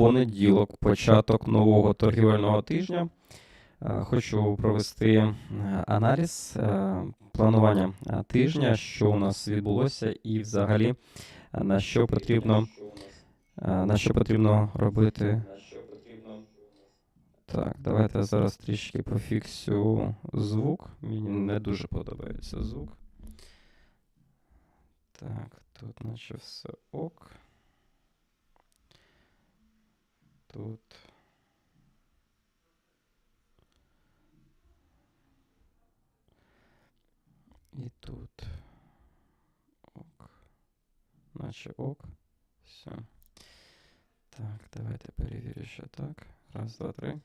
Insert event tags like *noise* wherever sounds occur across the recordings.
понеділок, початок нового торгівельного тижня. Е, Хочу провести е, аналіз е, планування тижня, що у нас відбулося, і взагалі на що потрібно, на що потрібно робити. Так, давайте зараз трішки пофіксю звук. Мені не дуже подобається звук. Так, тут наче все ок. Тут. І тут. Ок. Наче ок. Все. Так, давайте перевірю ще так. Раз, два, три.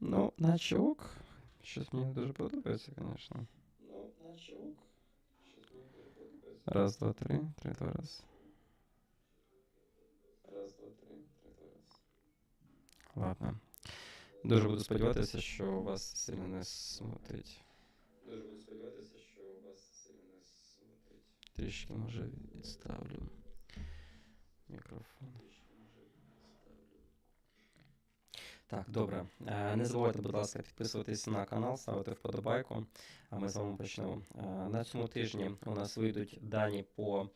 Ну, наче ок. Щось мені не дуже подобається, звісно. Ну, наче ок. Раз, два, три. Три, два, раз. Раз, Ладно. Дуже буду сподіватися, що вас сильно не смутить. Дуже буду сподіватися, що вас сильно не смутить. Трішки може відставлю мікрофон. Так, добре. Е, Не забувайте, будь ласка, підписуватись на канал, ставити вподобайку. А ми з вами почнемо. Е, На цьому тижні у нас вийдуть дані по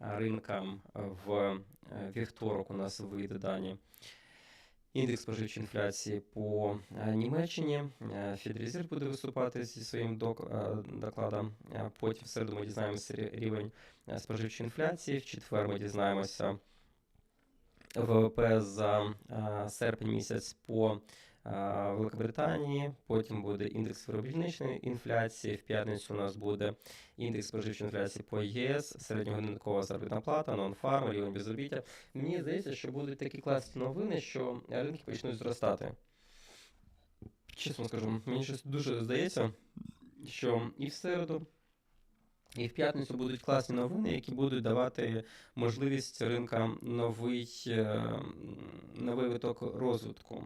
ринкам в е, вівторок. У нас вийде дані. Індекс споживчої інфляції по е, Німеччині. Е, буде виступати зі своїм е, докладом. Е, Потім в середу ми дізнаємося рівень споживчої інфляції. В четвер ми дізнаємося ВВП за серпень місяць по Великобританії. Потім буде індекс виробничної інфляції. В п'ятницю у нас буде індекс споживчої інфляції по ЄС, середньогодинникова заробітна плата, нон-фарм, рівень безробіття. Мені здається, що будуть такі класні новини, що ринки почнуть зростати. Чесно скажу, мені щось дуже здається, що і в середу, і в п'ятницю будуть класні новини, які будуть давати можливість ринкам новий, е, новий виток розвитку.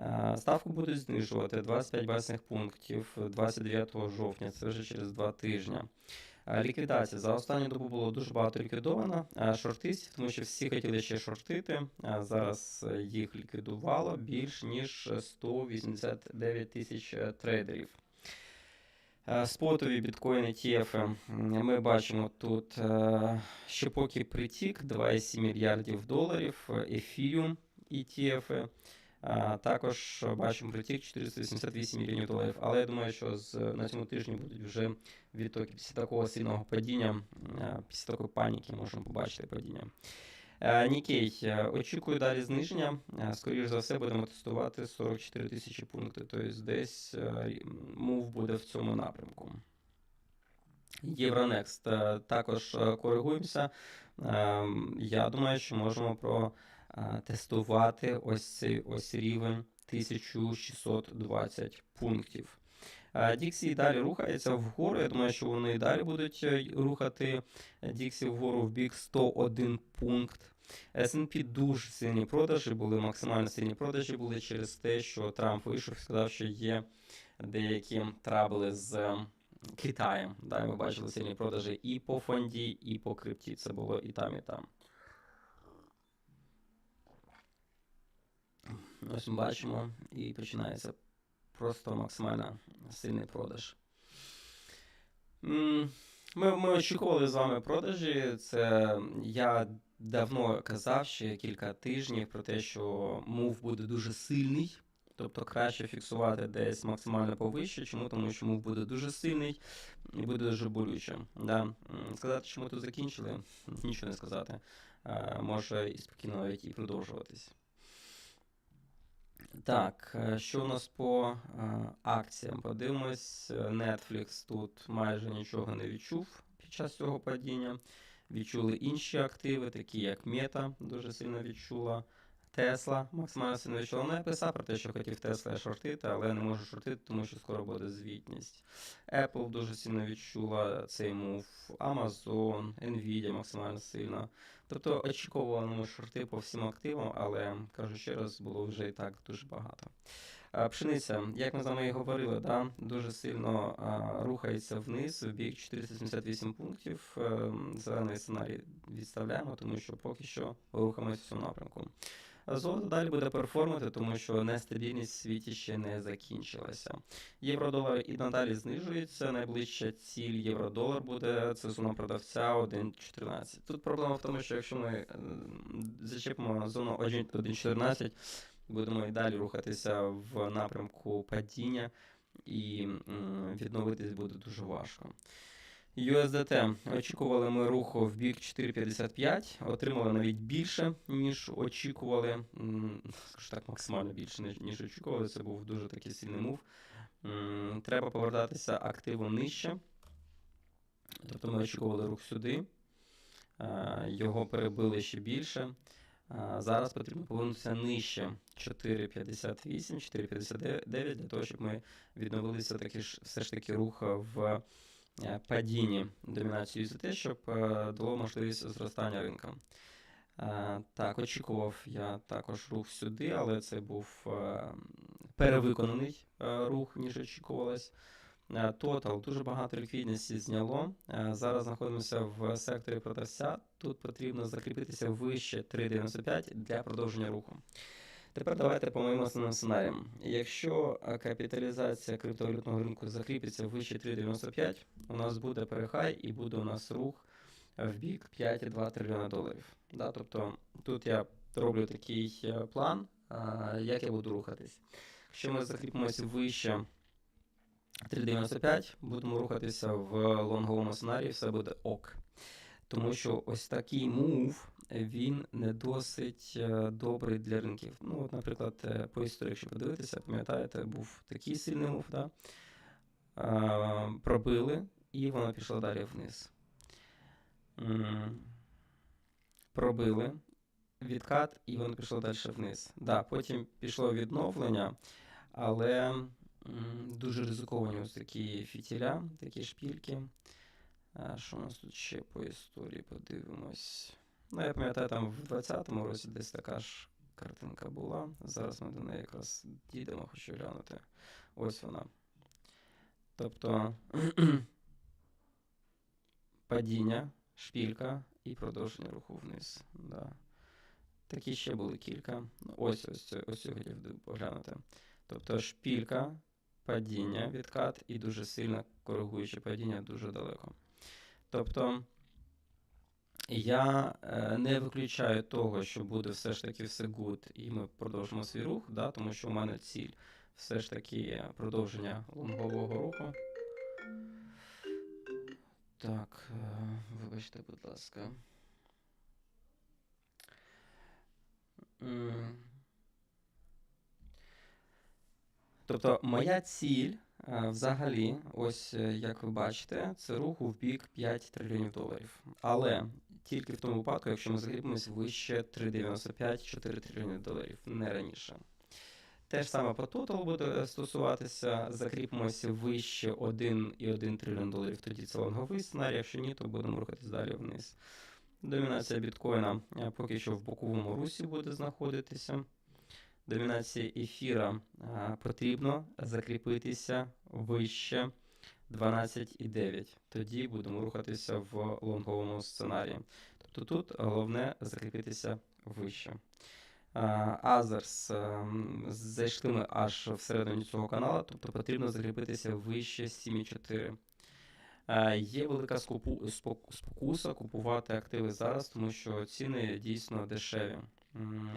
Е, Ставку будуть знижувати 25 базисних пунктів 29 жовтня, це вже через два тижні. Е, Ліквідація. За останню добу було дуже багато ліквідовано е, шортистів, тому що всі хотіли ще шортити. Зараз їх ліквідувало більш ніж 189 тисяч трейдерів. Спотові біткоін ETF ми бачимо тут ще поки притік 2,7 мільярдів доларів, е, ефіріум ETF. Також бачимо притік 488 мільйонів доларів. Але я думаю, що з, на цьому тижні будуть вже відтоки після такого сильного падіння, після такої паніки можемо побачити падіння. Е, Нікей, е, очікую далі зниження. Е, Скоріше за все, будемо тестувати 44 тисячі пунктів. Тобто десь мув буде в цьому напрямку. Євронекст також коригуємося. Е, Я думаю, що можемо протестувати ось цей ось рівень 1620 пунктів. Е, Діксі далі рухається вгору. Я думаю, що вони і далі будуть е, рухати Діксі вгору в бік 101 пункт. S&P дуже сильні продажі були, максимально сильні продажі були через те, що Трамп вийшов і сказав, що є деякі трабли з е, Китаєм. Да, ми бачили сильні продажі і по фонді, і по крипті. Це було і там, і там. Ось ми бачимо, і починається просто максимально сильний продаж. Ми, ми очікували з вами продажі. Це я давно казав ще кілька тижнів про те, що мув буде дуже сильний. Тобто краще фіксувати десь максимально повище. Чому? Тому що мув буде дуже сильний і буде дуже болюче. Да? Сказати, що ми тут закінчили, нічого не сказати. Е, Може і спокійно навіть і продовжуватись. Так, е, що у нас по е, акціям? Подивимось, Netflix тут майже нічого не відчув під час цього падіння. Відчули інші активи, такі як Meta, дуже сильно відчула. Tesla максимально сильно відчула. Ну, писав про те, що хотів Tesla шортити, але не можу шортити, тому що скоро буде звітність. Apple дуже сильно відчула цей мув. Amazon, Nvidia максимально сильно. Тобто очікували ми шорти по всім активам, але кажу ще раз, було вже і так дуже багато. Пшениця, як ми з вами і говорили, да, дуже сильно а, рухається вниз в бік 478 пунктів. Е, Зелений сценарій відставляємо, тому що поки що рухаємося в цьому напрямку. А Золото далі буде перформити, тому що нестабільність в світі ще не закінчилася. Євро-долар і надалі знижується. Найближча ціль євро-долар буде це зона продавця 1.14. Тут проблема в тому, що якщо ми е, зачепимо зону 1.14, будемо і далі рухатися в напрямку падіння, і відновитись буде дуже важко. USDT. Очікували ми руху в бік 4,55, отримали навіть більше, ніж очікували. Скажу так, максимально більше, ніж- очікували. Це був дуже такий сильний мув. Треба повертатися активом нижче. Тобто ми очікували рух сюди. Е, Його перебили ще більше. Е, Зараз потрібно повернутися нижче 4,58, 4,59 для того, щоб ми відновилися таки ж все ж таки рух в падінні домінації USDT, щоб е, дало можливість зростання ринка. Е, Так, очікував я також рух сюди, але це був е, перевиконаний е, рух, ніж очікувалось. Е, Total дуже багато ліквідності зняло. Е, Зараз знаходимося в секторі продавця. Тут потрібно закріпитися вище 3,95 для продовження руху. Тепер давайте по моїм основним сценаріям. Якщо е, капіталізація криптовалютного ринку закріпиться вище 3,95, у нас буде перехай і буде у нас рух в бік 5,2 трильйона доларів. Да, тобто тут я роблю такий е, план, е, як я буду рухатись. Якщо ми закріпимося вище 3,95, будемо рухатися в лонговому сценарії, все буде ок. Тому що ось такий мув, він не досить е, добрий для ринків. Ну, от, наприклад, е, по історії, якщо подивитися, пам'ятаєте, був такий сильний мув, да? Пробили, і воно пішло далі вниз. Пробили, відкат, і воно пішло далі вниз. Да, потім пішло відновлення, але дуже ризиковані ось такі фітіля, такі шпільки. А, Що у нас тут ще по історії подивимось? Ну, я пам'ятаю, там в 20-му році десь така ж картинка була. Зараз ми до неї якраз дійдемо, хочу глянути. Ось вона. Тобто *clears throat* падіння, шпілька і продовження руху вниз. Да. Такі ще були кілька. Ну, Ось ось ось цю хотів поглянути. Тобто шпілька, падіння, відкат і дуже сильно коригуюче падіння дуже далеко. Тобто я е, не виключаю того, що буде все ж таки все good, і ми продовжимо свій рух, да, тому що у мене ціль все ж таки продовження лонгового руху. Так, е, вибачте, будь ласка. Тобто моя ціль е, взагалі, ось е, як ви бачите, це руху в бік 5 трильйонів доларів. Але тільки в тому випадку, якщо ми закріпимось вище 3,95-4 трильйони доларів, не раніше. Те ж саме по тотал буде стосуватися, закріпимося вище 1,1 трильйон доларів, тоді це лонговий сценарій, якщо ні, то будемо рухатись далі вниз. Домінація біткоїна е, поки що в боковому русі буде знаходитися. Домінація ефіра е, потрібно закріпитися вище 12,9. Тоді будемо рухатися в лонговому сценарії. Тобто тут головне закріпитися вище. Азерс зайшли ми аж всередині цього каналу, тобто потрібно закріпитися вище 7,4. Е, Є велика скупу- спокуса купувати активи зараз, тому що ціни дійсно дешеві.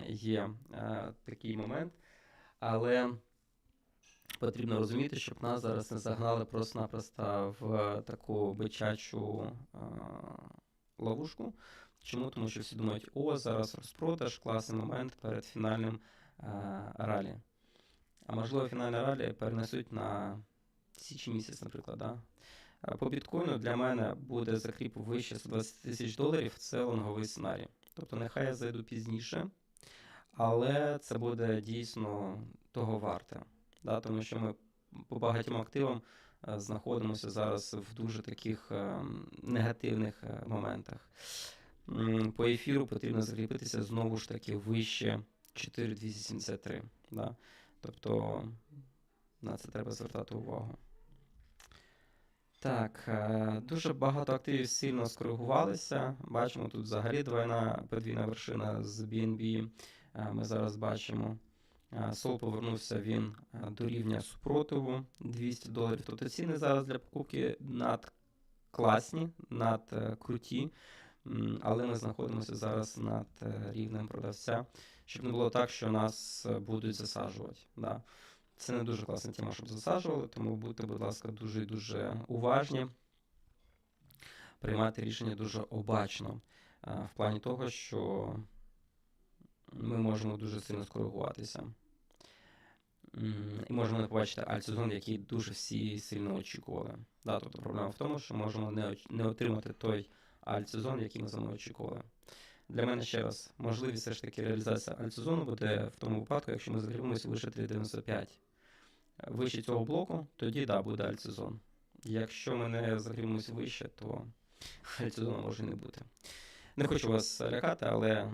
Є е, такий момент, але потрібно розуміти, щоб нас зараз не загнали просто-напросто в таку бичачу е, ловушку. Чому? Тому що всі думають, о, зараз розпродаж, класний момент перед фінальним е, ралі. А можливо, фінальне ралі перенесуть на січень місяць, наприклад. Да? Е, По біткоїну для мене буде закріп вище 120 тисяч доларів, це лонговий сценарій. Тобто нехай я зайду пізніше, але це буде дійсно того варте. Да? Тому що ми по багатьом активам е, знаходимося зараз в дуже таких е, негативних е, моментах. По ефіру потрібно закріпитися знову ж таки вище 4273. Да? Тобто на це треба звертати увагу. Так, дуже багато активів сильно скоригувалися. Бачимо тут взагалі двойна подвійна вершина з BNB. Ми зараз бачимо. Е, Сол повернувся він е, до рівня супротиву 200 доларів. Тобто ціни зараз для покупки надкласні, надкруті. М, Але ми знаходимося зараз над е, рівнем продавця, щоб не було так, що нас е, будуть засаджувати. Да. Це не дуже класна тема, щоб засаджували, тому будьте, будь ласка, дуже і дуже уважні. Приймати рішення дуже обачно. В плані того, що ми можемо дуже сильно скоригуватися. І можемо не побачити альтсезон, який дуже всі сильно очікували. Да, тобто проблема в тому, що можемо не, не отримати той альтсезон, який ми з вами очікували. Для мене ще раз, можливість все ж таки реалізація альтсезону буде в тому випадку, якщо ми загрібемося лише 3,95 вище цього блоку, тоді да, буде альтсезон. Якщо ми не загрібемося вище, то альтсезону може не бути. Не хочу вас лякати, але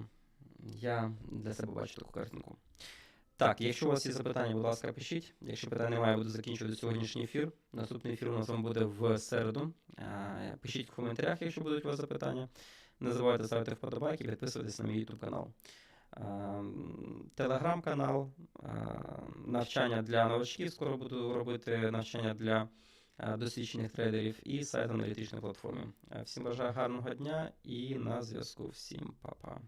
я для себе бачу таку картинку. Так, якщо у вас є запитання, будь ласка, пишіть. Якщо питань немає, буду закінчувати сьогоднішній ефір. Наступний ефір у нас вам буде в середу. Пишіть в коментарях, якщо будуть у вас запитання. Не забувайте ставити вподобайки, підписуватись на мій YouTube канал. Телеграм-канал, навчання для новачків. Скоро буду робити навчання для досвідчених трейдерів і сайт аналітичної платформи. Всім бажаю гарного дня і на зв'язку. Всім па-па.